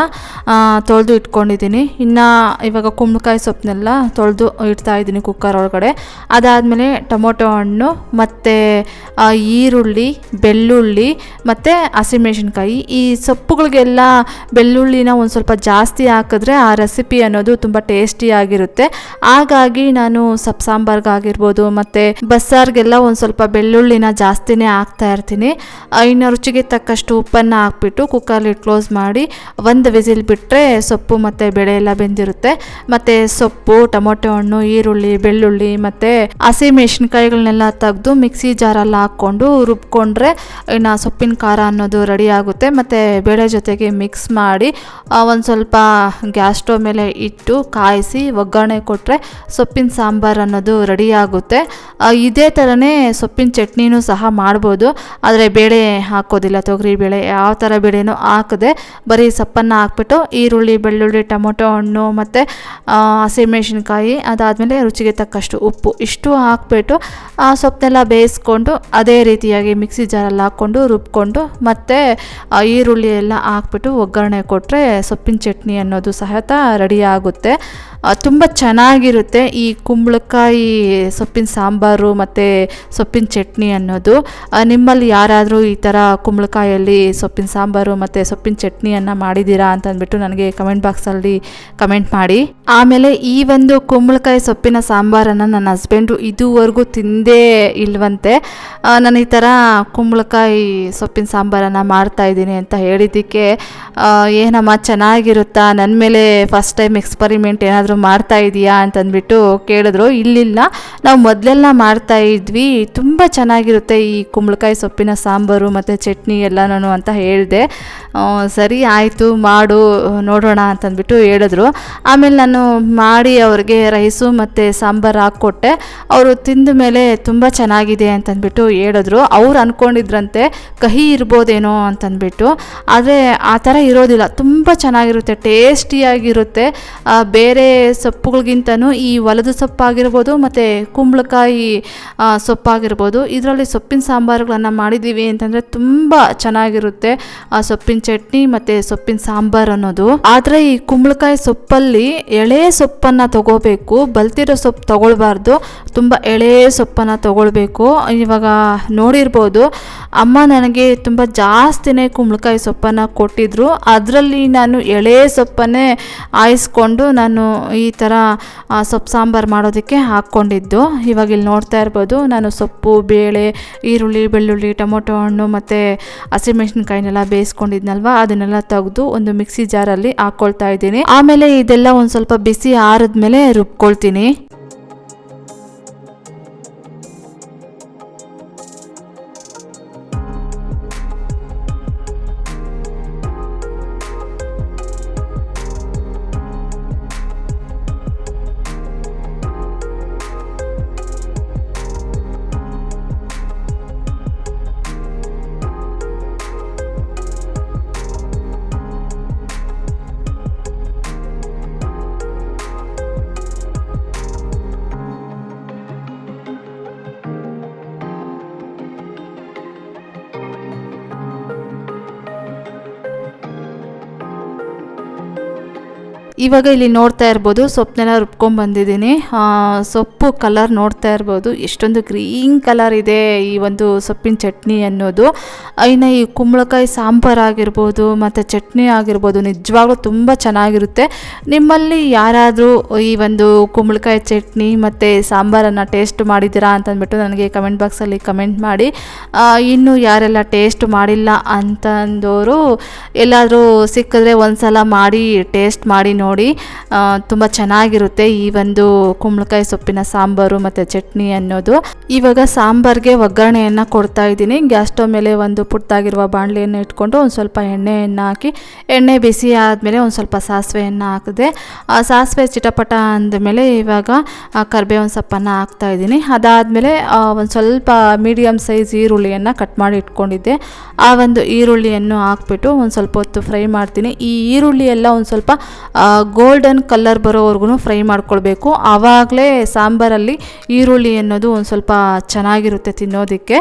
ತೊಳೆದು ಇಟ್ಕೊಂಡಿದ್ದೀನಿ. ಇನ್ನು ಇವಾಗ ಕುಂಬಳಕಾಯಿ ಸೊಪ್ಪನ್ನೆಲ್ಲ ತೊಳೆದು ಇಡ್ತಾ ಇದ್ದೀನಿ ಕುಕ್ಕರ್ ಒಳಗಡೆ. ಅದಾದಮೇಲೆ ಟೊಮೊಟೊ ಹಣ್ಣು, ಮತ್ತು ಈರುಳ್ಳಿ, ಬೆಳ್ಳುಳ್ಳಿ, ಮತ್ತು ಹಸಿಮೆಣಸಿನ್ಕಾಯಿ. ಈ ಸೊಪ್ಪುಗಳಿಗೆಲ್ಲ ಬೆಳ್ಳುಳ್ಳಿನ ಒಂದು ಸ್ವಲ್ಪ ಜಾಸ್ತಿ ಹಾಕಿದ್ರೆ ಆ ರೆಸಿಪಿ ಅನ್ನೋದು ತುಂಬ ಟೇಸ್ಟಿಯಾಗಿರುತ್ತೆ ಹಾಗಾಗಿ ನಾನು ಸೊಪ್ಪು ಸಾಂಬಾರ್ಗಾಗಿರ್ಬೋದು ಮತ್ತು ಬಸ್ಸಾರ್ಗೆಲ್ಲ ಒಂದು ಸ್ವಲ್ಪ ಬೆಳ್ಳುಳ್ಳಿನ ಜಾಸ್ತಿನೇ ಹಾಕ್ತಾ ಇರ್ತೀನಿ. ಇನ್ನು ರುಚಿಗೆ ತಕ್ಕಷ್ಟು ಉಪ್ಪನ್ನು ಹಾಕ್ಬಿಟ್ಟು ಕುಕ್ಕರ್ಲಿ ಕ್ಲೋಸ್ ಮಾಡಿ ಒಂದು ವಿಸಿಲ್ ಬಿಟ್ಟರೆ ಸೊಪ್ಪು ಮತ್ತು ಬೇಳೆ ಎಲ್ಲ ಬೆಂದಿರುತ್ತೆ. ಮತ್ತು ಸೊಪ್ಪು, ಟೊಮೊಟೊ ಹಣ್ಣು, ಈರುಳ್ಳಿ, ಬೆಳ್ಳುಳ್ಳಿ ಮತ್ತು ಹಸಿಮೆಣ್ಸಿನ್ಕಾಯಿಗಳನ್ನೆಲ್ಲ ತೆಗೆದು ಮಿಕ್ಸಿ ಜಾರಲ್ಲಿ ಹಾಕ್ಕೊಂಡು ರುಬ್ಕೊಂಡ್ರೆ ಇನ್ನು ಸೊಪ್ಪಿನ ಖಾರ ಅನ್ನೋದು ರೆಡಿ ಆಗುತ್ತೆ. ಮತ್ತು ಬೇಳೆ ಜೊತೆಗೆ ಮಿಕ್ಸ್ ಮಾಡಿ ಒಂದು ಸ್ವಲ್ಪ ಗ್ಯಾಸ್ ಸ್ಟವ್ ಮೇಲೆ ಇಟ್ಟು ಕಾಯಿಸಿ ಒಗ್ಗರಣೆ ಕೊಟ್ಟರೆ ಸೊಪ್ಪಿನ ಸಾಂಬಾರು ಅನ್ನೋದು ರೆಡಿಯಾಗುತ್ತೆ ಇದೇ ಥರನೇ ಸೊಪ್ಪಿನ ಚಟ್ನಿನೂ ಸಹ ಮಾಡ್ಬೋದು. ಆದರೆ ಬೇಳೆ ಹಾಕೋದಿಲ್ಲ ತೊಗರಿ ಬೇಳೆ, ಯಾವ ಥರ ಬೇಳೆನೂ ಹಾಕದೆ ಬರೀ ಸೊಪ್ಪನ್ನು ಹಾಕ್ಬಿಟ್ಟು ಈರುಳ್ಳಿ, ಬೆಳ್ಳುಳ್ಳಿ, ಟೊಮೊಟೊ, ಹಣ್ಣು ಮತ್ತು ಹಸಿಮೆಣಸಿನ್ಕಾಯಿ ಅದಾದಮೇಲೆ ರುಚಿಗೆ ತಕ್ಕಷ್ಟು ಉಪ್ಪು ಇಷ್ಟು ಹಾಕ್ಬಿಟ್ಟು ಆ ಸೊಪ್ಪನ್ನೆಲ್ಲ ಬೇಯಿಸ್ಕೊಂಡು ಅದೇ ರೀತಿಯಾಗಿ ಮಿಕ್ಸಿ ಜಾರಲ್ಲಿ ಹಾಕ್ಕೊಂಡು ರುಬ್ಕೊಂಡು ಮತ್ತು ಈರುಳ್ಳಿ ಎಲ್ಲ ಹಾಕ್ಬಿಟ್ಟು ಒಗ್ಗರಣೆ ಕೊಟ್ಟರೆ ಸೊಪ್ಪಿನ ಚಟ್ನಿ ಅನ್ನೋದು ಸಹಿತ ರೆಡಿ ಆಗುತ್ತೆ ತುಂಬ ಚೆನ್ನಾಗಿರುತ್ತೆ ಈ ಕುಂಬಳಕಾಯಿ ಸೊಪ್ಪಿನ ಸಾಂಬಾರು ಮತ್ತು ಸೊಪ್ಪಿನ ಚಟ್ನಿ ಅನ್ನೋದು. ನಿಮ್ಮಲ್ಲಿ ಯಾರಾದರೂ ಈ ಥರ ಕುಂಬಳಕಾಯಲ್ಲಿ ಸೊಪ್ಪಿನ ಸಾಂಬಾರು ಮತ್ತು ಸೊಪ್ಪಿನ ಚಟ್ನಿಯನ್ನು ಮಾಡಿದ್ದೀರಾ ಅಂತ ಅಂದ್ಬಿಟ್ಟು ನನಗೆ ಕಮೆಂಟ್ ಬಾಕ್ಸಲ್ಲಿ ಕಮೆಂಟ್ ಮಾಡಿ. ಆಮೇಲೆ ಈ ಒಂದು ಕುಂಬಳಕಾಯಿ ಸೊಪ್ಪಿನ ಸಾಂಬಾರನ್ನು ನನ್ನ ಹಸ್ಬೆಂಡು ಇದುವರೆಗೂ ತಿಂದೇ ಇಲ್ವಂತೆ. ನಾನು ಈ ಥರ ಕುಂಬಳಕಾಯಿ ಸೊಪ್ಪಿನ ಸಾಂಬಾರನ್ನು ಮಾಡ್ತಾಯಿದ್ದೀನಿ ಅಂತ ಹೇಳಿದ್ದಕ್ಕೆ ಏನಮ್ಮ ಚೆನ್ನಾಗಿರುತ್ತಾ? ನನ್ನ ಮೇಲೆ ಫಸ್ಟ್ ಟೈಮ್ ಎಕ್ಸ್ಪರಿಮೆಂಟ್ ಏನಾದರೂ ಮಾಡ್ತಾ ಇದೆಯಾ? ಅಂತಂದ್ಬಿಟ್ಟು ಕೇಳಿದ್ರು. ಇಲ್ಲಿಲ್ಲ. ನಾವು ಮೊದಲೆಲ್ಲ ಮಾಡ್ತಾ ಇದ್ವಿ. ತುಂಬ ಚೆನ್ನಾಗಿರುತ್ತೆ ಈ ಕುಂಬಳಕಾಯಿ ಸೊಪ್ಪಿನ ಸಾಂಬಾರು ಮತ್ತು ಚಟ್ನಿ ಎಲ್ಲನೂ ಅಂತ ಹೇಳಿದೆ. ಸರಿ ಆಯಿತು, ಮಾಡು, ನೋಡೋಣ ಅಂತಂದ್ಬಿಟ್ಟು ಹೇಳಿದ್ರು. ಆಮೇಲೆ ನಾನು ಮಾಡಿ ಅವ್ರಿಗೆ ರೈಸು ಮತ್ತು ಸಾಂಬಾರು ಹಾಕ್ಕೊಟ್ಟೆ. ಅವರು ತಿಂದ ಮೇಲೆ ತುಂಬ ಚೆನ್ನಾಗಿದೆ ಅಂತಂದ್ಬಿಟ್ಟು ಹೇಳಿದ್ರು. ಅವ್ರು ಅಂದ್ಕೊಂಡಿದ್ರಂತೆ ಕಹಿ ಇರ್ಬೋದೇನೋ? ಅಂತಂದ್ಬಿಟ್ಟು. ಆದರೆ ಆ ಥರ ಇರೋದಿಲ್ಲ. ತುಂಬ ಚೆನ್ನಾಗಿರುತ್ತೆ ಟೇಸ್ಟಿಯಾಗಿರುತ್ತೆ. ಆ, ಬೇರೆ ಸೊಪ್ಪುಗಳಿಗಿಂತನೂ ಈ ಹೊಲದ ಸೊಪ್ಪಾಗಿರ್ಬೋದು ಮತ್ತು ಕುಂಬಳಕಾಯಿ ಸೊಪ್ಪಾಗಿರ್ಬೋದು. ಇದರಲ್ಲಿ ಸೊಪ್ಪಿನ ಸಾಂಬಾರುಗಳನ್ನು ಮಾಡಿದ್ದೀವಿ ಅಂತಂದರೆ ತುಂಬ ಚೆನ್ನಾಗಿರುತ್ತೆ ಆ ಸೊಪ್ಪಿನ ಚಟ್ನಿ ಮತ್ತು ಸೊಪ್ಪಿನ ಸಾಂಬಾರು ಅನ್ನೋದು. ಆದರೆ ಈ ಕುಂಬಳಕಾಯಿ ಸೊಪ್ಪಲ್ಲಿ ಎಳೆ ಸೊಪ್ಪನ್ನು ತಗೋಬೇಕು ಬಲ್ತಿರೋ ಸೊಪ್ಪು ತಗೊಳ್ಬಾರ್ದು ತುಂಬ ಎಳೆ ಸೊಪ್ಪನ್ನು ತಗೊಳ್ಬೇಕು. ಇವಾಗ ನೋಡಿರ್ಬೋದು ಅಮ್ಮ ನನಗೆ ತುಂಬ ಜಾಸ್ತಿನೇ ಕುಂಬಳಕಾಯಿ ಸೊಪ್ಪನ್ನು ಕೊಟ್ಟಿದ್ರು. ಅದರಲ್ಲಿ ನಾನು ಎಳೆ ಸೊಪ್ಪನ್ನೇ ಆಯಿಸ್ಕೊಂಡು ನಾನು ಈ ಥರ ಸೊಪ್ಪು ಸಾಂಬಾರು ಮಾಡೋದಕ್ಕೆ ಹಾಕ್ಕೊಂಡಿದ್ದು. ಇವಾಗ ಇಲ್ಲಿ ನೋಡ್ತಾ ಇರ್ಬೋದು, ನಾನು ಸೊಪ್ಪು, ಬೇಳೆ, ಈರುಳ್ಳಿ, ಬೆಳ್ಳುಳ್ಳಿ, ಟೊಮೊಟೊ ಹಣ್ಣು ಮತ್ತು ಹಸಿಮೆಣ್ಸಿನ್ಕಾಯಿನೆಲ್ಲ ಬೇಯಿಸ್ಕೊಂಡಿದ್ನಲ್ವ, ಅದನ್ನೆಲ್ಲ ತೆಗೆದು ಒಂದು ಮಿಕ್ಸಿ ಜಾರಲ್ಲಿ ಹಾಕ್ಕೊಳ್ತಾ ಇದ್ದೀನಿ. ಆಮೇಲೆ ಇದೆಲ್ಲ ಒಂದು ಸ್ವಲ್ಪ ಬಿಸಿ ಆರಿದ್ಮೇಲೆ ರುಬ್ಕೊಳ್ತೀನಿ. ಇವಾಗ ಇಲ್ಲಿ ನೋಡ್ತಾ ಇರ್ಬೋದು ಸೊಪ್ಪನ್ನೆಲ್ಲ ರುಬ್ಕೊಂಡು ಬಂದಿದ್ದೀನಿ. ಸೊಪ್ಪು ಕಲರ್ ನೋಡ್ತಾ ಇರ್ಬೋದು. ಎಷ್ಟೊಂದು ಗ್ರೀನ್ ಕಲರ್ ಇದೆ ಈ ಒಂದು ಸೊಪ್ಪಿನ ಚಟ್ನಿ ಅನ್ನೋದು. ಇನ್ನು ಈ ಕುಂಬಳಕಾಯಿ ಸಾಂಬಾರು ಆಗಿರ್ಬೋದು, ಮತ್ತು ಚಟ್ನಿ ಆಗಿರ್ಬೋದು, ನಿಜವಾಗ್ಲೂ ತುಂಬ ಚೆನ್ನಾಗಿರುತ್ತೆ. ನಿಮ್ಮಲ್ಲಿ ಯಾರಾದರೂ ಈ ಒಂದು ಕುಂಬಳಕಾಯಿ ಚಟ್ನಿ ಮತ್ತು ಸಾಂಬಾರನ್ನು ಟೇಸ್ಟ್ ಮಾಡಿದ್ದೀರಾ ಅಂತಂದ್ಬಿಟ್ಟು ನನಗೆ ಕಮೆಂಟ್ ಬಾಕ್ಸಲ್ಲಿ ಕಮೆಂಟ್ ಮಾಡಿ. ಇನ್ನೂ ಯಾರೆಲ್ಲ ಟೇಸ್ಟ್ ಮಾಡಿಲ್ಲ ಅಂತಂದವರು ಎಲ್ಲಾದರೂ ಸಿಕ್ಕಿದ್ರೆ ಒಂದ್ಸಲ ಮಾಡಿ ಟೇಸ್ಟ್ ಮಾಡಿ ನೋಡಿ. ತುಂಬ ಚೆನ್ನಾಗಿರುತ್ತೆ ಈ ಒಂದು ಕುಂಬಳಕಾಯಿ ಸೊಪ್ಪಿನ ಸಾಂಬಾರು ಮತ್ತು ಚಟ್ನಿ ಅನ್ನೋದು. ಇವಾಗ ಸಾಂಬಾರಿಗೆ ಒಗ್ಗರಣೆಯನ್ನು ಕೊಡ್ತಾ ಇದ್ದೀನಿ. ಗ್ಯಾಸ್ ಸ್ಟವ್ ಮೇಲೆ ಒಂದು ಪುಟ್ಟಾಗಿರುವ ಬಾಣಲೆಯನ್ನು ಇಟ್ಕೊಂಡು ಒಂದು ಸ್ವಲ್ಪ ಎಣ್ಣೆಯನ್ನು ಹಾಕಿ, ಎಣ್ಣೆ ಬಿಸಿ ಆದಮೇಲೆ ಒಂದು ಸ್ವಲ್ಪ ಸಾಸಿವೆಯನ್ನು ಹಾಕಿದೆ, ಆ ಸಾಸಿವೆ ಚಿಟಪಟ ಅಂದಮೇಲೆ ಇವಾಗ ಕರಿಬೇವಿನ ಸೊಪ್ಪನ್ನು ಹಾಕ್ತಾ ಇದ್ದೀನಿ. ಅದಾದಮೇಲೆ ಒಂದು ಸ್ವಲ್ಪ ಮೀಡಿಯಮ್ ಸೈಜ್ ಈರುಳ್ಳಿಯನ್ನು ಕಟ್ ಮಾಡಿ ಇಟ್ಕೊಂಡಿದ್ದೆ. ಆ ಒಂದು ಈರುಳ್ಳಿಯನ್ನು ಹಾಕ್ಬಿಟ್ಟು ಒಂದು ಸ್ವಲ್ಪ ಹೊತ್ತು ಫ್ರೈ ಮಾಡ್ತೀನಿ. ಈ ಈರುಳ್ಳಿ ಎಲ್ಲ ಒಂದು ಸ್ವಲ್ಪ ಗೋಲ್ಡನ್ ಕಲರ್ ಬರೋವರೆಗೂ ಫ್ರೈ ಮಾಡ್ಕೊಳ್ಬೇಕು. ಆವಾಗಲೇ ಸಾಂಬಾರಲ್ಲಿ ಈರುಳ್ಳಿ ಅನ್ನೋದು ಒಂದು ಸ್ವಲ್ಪ ಚೆನ್ನಾಗಿರುತ್ತೆ ತಿನ್ನೋದಕ್ಕೆ.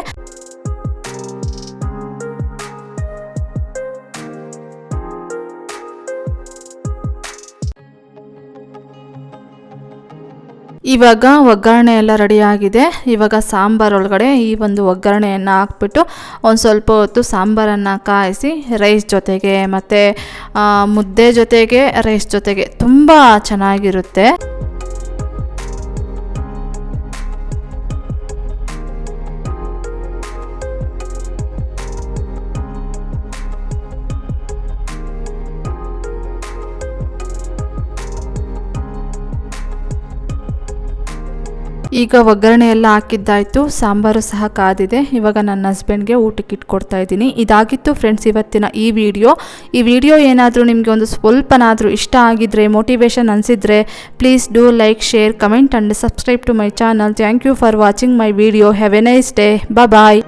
ಇವಾಗ ಒಗ್ಗರಣೆ ಎಲ್ಲ ರೆಡಿಯಾಗಿದೆ ಇವಾಗ ಸಾಂಬಾರ್ ಒಳಗಡೆ ಈ ಒಂದು ಒಗ್ಗರಣೆಯನ್ನು ಹಾಕ್ಬಿಟ್ಟು ಒಂದು ಸ್ವಲ್ಪ ಹೊತ್ತು ಸಾಂಬಾರನ್ನು ಕಾಯಿಸಿ ರೈಸ್ ಜೊತೆಗೆ ಮತ್ತು ಮುದ್ದೆ ಜೊತೆಗೆ ರೈಸ್ ಜೊತೆಗೆ ತುಂಬ ಚೆನ್ನಾಗಿರುತ್ತೆ. ಈಗ ಒಗ್ಗರಣೆ ಎಲ್ಲ ಹಾಕಿದ್ದಾಯ್ತು, ಸಾಂಬಾರು ಸಹ ಕಾದಿದೆ. ಇವಾಗ ನನ್ನ ಹಸ್ಬೆಂಡ್ಗೆ ಊಟಕ್ಕೆ ಇಟ್ಕೊಡ್ತಾ ಇದ್ದೀನಿ. ಇದಾಗಿತ್ತು ಫ್ರೆಂಡ್ಸ್ ಇವತ್ತಿನ ಈ ವಿಡಿಯೋ ಈ ವಿಡಿಯೋ ಏನಾದರೂ ನಿಮಗೆ ಒಂದು ಸ್ವಲ್ಪನಾದರೂ ಇಷ್ಟ ಆಗಿದ್ದರೆ ಮೋಟಿವೇಶನ್ ಅನಿಸಿದ್ರೆ please do like share comment and subscribe to my channel thank you for watching my video have a nice day bye